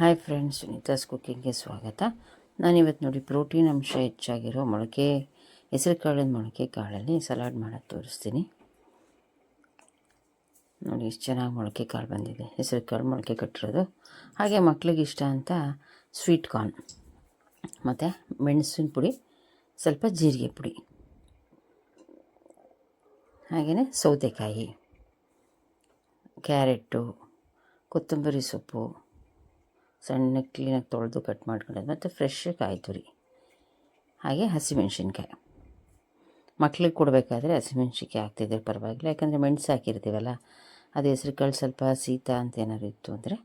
Hi friends ಸುನೀತಾಸ್ ಕುಕ್ಕಿಂಗ್ಗೆ ಸ್ವಾಗತ. ನಾನಿವತ್ತು ನೋಡಿ ಪ್ರೋಟೀನ್ ಅಂಶ ಹೆಚ್ಚಾಗಿರೋ ಮೊಳಕೆ, ಹೆಸರು ಕಾಳಿನ ಮೊಳಕೆ ಕಾಳಲ್ಲಿ ಸಲಾಡ್ ಮಾಡೋದು ತೋರಿಸ್ತೀನಿ. ನೋಡಿ ಎಷ್ಟು ಚೆನ್ನಾಗಿ ಮೊಳಕೆ ಕಾಳು ಬಂದಿದೆ. ಹೆಸರು ಕಾಳು ಮೊಳಕೆ ಕಟ್ಟಿರೋದು. ಹಾಗೆ ಮಕ್ಕಳಿಗೆ ಇಷ್ಟ ಅಂತ ಸ್ವೀಟ್ ಕಾರ್ನ್ ಮತ್ತು ಮೆಣಸಿನ ಪುಡಿ, ಸ್ವಲ್ಪ ಜೀರಿಗೆ ಪುಡಿ ಹಾಗೆಯೇ ಸೌತೆಕಾಯಿ ಕ್ಯಾರೆಟು ಕೊತ್ತಂಬರಿ ಸೊಪ್ಪು ಸಣ್ಣ ಕ್ಲೀನಾಗಿ ತೊಳೆದು ಕಟ್ ಮಾಡ್ಕೊಂಡು ಮತ್ತು ಫ್ರೆಶ್ ಕಾಯಿ ತುರಿ ಹಾಗೆ ಹಸಿಮೆಣ್ಸಿನ್ಕಾಯಿ. ಮಕ್ಳಿಗೆ ಕೊಡಬೇಕಾದ್ರೆ ಹಸಿಮೆಣ್ಸಿನ್ಕಾಯಿ ಹಾಕ್ತಿದ್ರೆ ಪರವಾಗಿಲ್ಲ, ಯಾಕಂದರೆ ಮೆಣಸು ಹಾಕಿರ್ತೀವಲ್ಲ, ಅದು ಹೆಸ್ರು ಕಾಳು ಸ್ವಲ್ಪ ಶೀತ ಅಂತ ಏನಾದ್ರು ಇತ್ತು ಅಂದರೆ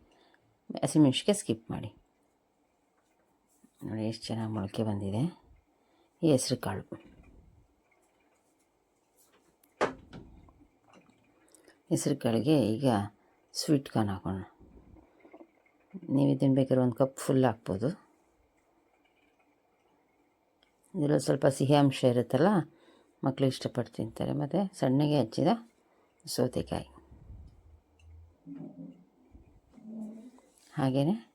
ಹಸಿಮೆಣ್ಸಿನ್ಕಾಯಿ ಸ್ಕಿಪ್ ಮಾಡಿ. ನೋಡಿ ಎಷ್ಟು ಚೆನ್ನಾಗಿ ಮೊಳಕೆ ಬಂದಿದೆ. ಈ ಹೆಸ್ರು ಕಾಳು. ಹೆಸ್ರು ಕಾಳಿಗೆ ಈಗ ಸ್ವೀಟ್ ಕಾರ್ನ್ ಹಾಕೋಣ. ನೀವು ಇದನ್ನು ಬೇಕಾದ್ರೆ ಒಂದು ಕಪ್ ಫುಲ್ ಹಾಕ್ಬೋದು. ಇದರಲ್ಲಿ ಸ್ವಲ್ಪ ಸಿಹಿ ಅಂಶ ಇರುತ್ತಲ್ಲ ಮಕ್ಕಳು ಇಷ್ಟಪಟ್ಟು ತಿಂತಾರೆ ಮತ್ತು ಸಣ್ಣಗೆ ಹಚ್ಚಿದ ಸೌತೆಕಾಯಿ. ಹಾಗೆಯೇ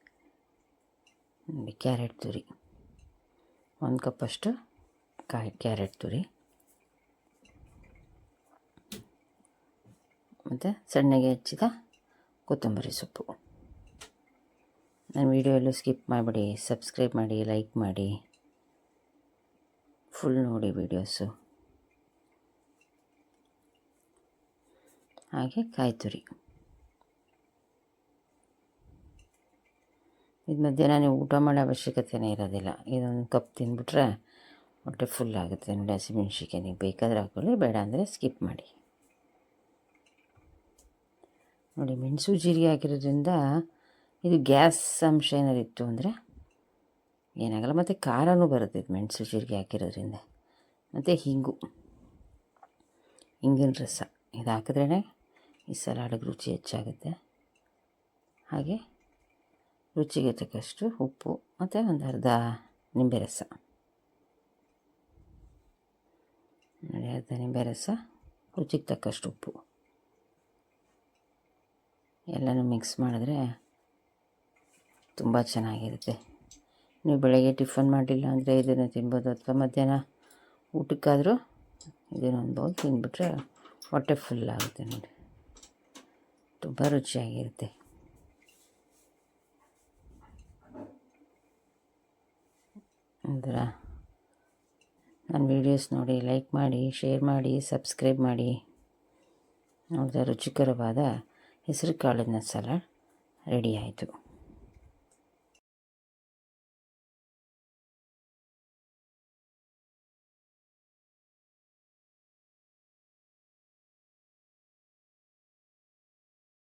ಕ್ಯಾರೆಟ್ ತುರಿ. ಒಂದು ಕಪ್ಪಷ್ಟು ಕಾಯಿ ಕ್ಯಾರೆಟ್ ತುರಿ. ಮತ್ತು ಸಣ್ಣಗೆ ಹೆಚ್ಚಿದ ಕೊತ್ತಂಬರಿ ಸೊಪ್ಪು. ನನ್ನ ವೀಡಿಯೋಲ್ಲೂ ಸ್ಕಿಪ್ ಮಾಡಿಬಿಡಿ, ಸಬ್ಸ್ಕ್ರೈಬ್ ಮಾಡಿ, ಲೈಕ್ ಮಾಡಿ. ಫುಲ್ ನೋಡಿ ವೀಡಿಯೋಸು. ಹಾಗೆ ಕಾಯ್ತುರಿ. ಇದು ಮಧ್ಯಾಹ್ನ ನೀವು ಊಟ ಮಾಡೋ ಅವಶ್ಯಕತೆನೇ ಇರೋದಿಲ್ಲ. ಇದೊಂದು ಕಪ್ ತಿಂದ್ಬಿಟ್ರೆ ಹೊಟ್ಟೆ ಫುಲ್ ಆಗುತ್ತೆ. ನೋಡಿ ಹಸಿಮೆಣ್ಸಿಕಾಯಿ ನೀವು ಬೇಕಾದರೆ ಹಾಕೊಳ್ಳಿ, ಬೇಡ ಅಂದರೆ ಸ್ಕಿಪ್ ಮಾಡಿ. ನೋಡಿ, ಮೆಣಸು ಜೀರಿಗೆ ಹಾಕಿರೋದ್ರಿಂದ ಇದು ಗ್ಯಾಸ್ ಅಂಶ ಏನಾದ್ರು ಇತ್ತು ಅಂದರೆ ಏನಾಗಲ್ಲ, ಮತ್ತು ಖಾರನೂ ಬರುತ್ತೆ ಇದು ಮೆಣಸು ಜೀರಿಗೆ ಹಾಕಿರೋದ್ರಿಂದ. ಮತ್ತು ಹಿಂಗು, ಹಿಂಗಿನ ರಸ. ಇದು ಹಾಕಿದ್ರೇ ಈ ಸಲಾಡಿಗೆ ರುಚಿ ಹೆಚ್ಚಾಗುತ್ತೆ. ಹಾಗೆ ರುಚಿಗೆ ತಕ್ಕಷ್ಟು ಉಪ್ಪು, ಮತ್ತು ಒಂದು ಅರ್ಧ ನಿಂಬೆ ರಸ. ನೋಡಿ, ಅರ್ಧ ನಿಂಬೆ ರಸ, ರುಚಿಗೆ ತಕ್ಕಷ್ಟು ಉಪ್ಪು. ಎಲ್ಲನೂ ಮಿಕ್ಸ್ ಮಾಡಿದ್ರೆ ತುಂಬ ಚೆನ್ನಾಗಿರುತ್ತೆ. ನೀವು ಬೆಳಗ್ಗೆ ಟಿಫನ್ ಮಾಡಲಿಲ್ಲ ಅಂದರೆ ಇದನ್ನು ತಿನ್ಬೋದು ಅಥವಾ ಮಧ್ಯಾಹ್ನ ಊಟಕ್ಕಾದರೂ ಇದನ್ನೊಂದು ಬೌಲ್ ತಿಂದ್ಬಿಟ್ರೆ ಹೊಟ್ಟೆ ಫುಲ್ ಆಗುತ್ತೆ ನೋಡಿ. ತುಂಬ ರುಚಿಯಾಗಿರುತ್ತೆ. ಅಂದ್ರ? ನನ್ನ ವೀಡಿಯೋಸ್ ನೋಡಿ ಲೈಕ್ ಮಾಡಿ ಶೇರ್ ಮಾಡಿ ಸಬ್ಸ್ಕ್ರೈಬ್ ಮಾಡಿ. ನೋಡಿದ ರುಚಿಕರವಾದ ಹೆಸರು ಕಾಳಿನ ಸಲ ರೆಡಿ ಆಯಿತು.